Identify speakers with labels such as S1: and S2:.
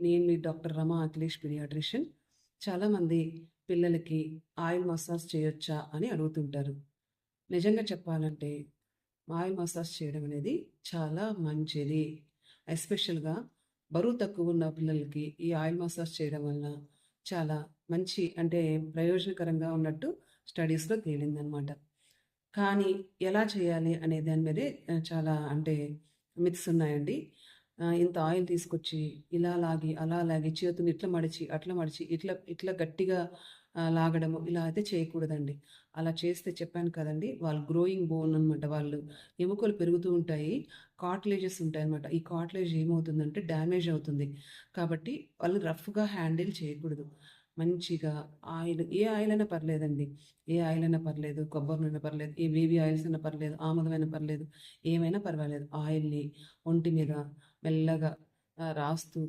S1: నేను మీ doctor Rama Akhilesh paediatrician. చాలామంది పిల్లలకి ఆయిల్ మసాజ్ చేయొచ్చా అని అడుగుతుంటారు. నిజంగా చెప్పాలంటే ఆయిల్ మసాజ్ చేయడం అనేది చాలా మంచిది. ఎస్పెషల్గా బరువు తక్కువ ఉన్న పిల్లలకి ఈ ఆయిల్ మసాజ్ చేయడం వల్ల చాలా మంచి అంటే ప్రయోజనకరంగా ఉన్నట్టు స్టడీస్లో తేలిందనమాట కానీ ఎలా చేయాలి అనే దాని మీదే చాలా అంటే మిత్స్ ఉన్నాయండి. ఇంత ఆయిల్ తీసుకొచ్చి ఇలా లాగి అలా లాగి చేతుని ఇట్లా మడిచి అట్లా మడిచి ఇట్లా ఇట్లా గట్టిగా లాగడము ఇలా అయితే చేయకూడదండి. అలా చేస్తే చెప్పాను కదండి వాళ్ళు గ్రోయింగ్ బోన్ అనమాట వాళ్ళు ఎముకలు పెరుగుతూ ఉంటాయి కాట్లేజెస్ ఉంటాయి అనమాట ఈ కాట్లేజ్ ఏమవుతుందంటే డ్యామేజ్ అవుతుంది. కాబట్టి వాళ్ళు రఫ్గా హ్యాండిల్ చేయకూడదు. మంచిగా ఆయిల్ ఏ ఆయిల్ అయినా పర్లేదండి. ఏ ఆయిల్ అయినా పర్లేదు కొబ్బరి నూనె పర్లేదు ఏ బేబీ ఆయిల్స్ అయినా పర్లేదు ఆముదమైనా పర్లేదు ఏమైనా పర్వాలేదు. ఆయిల్ని ఒంటి మీద మెల్లగా రాస్తూ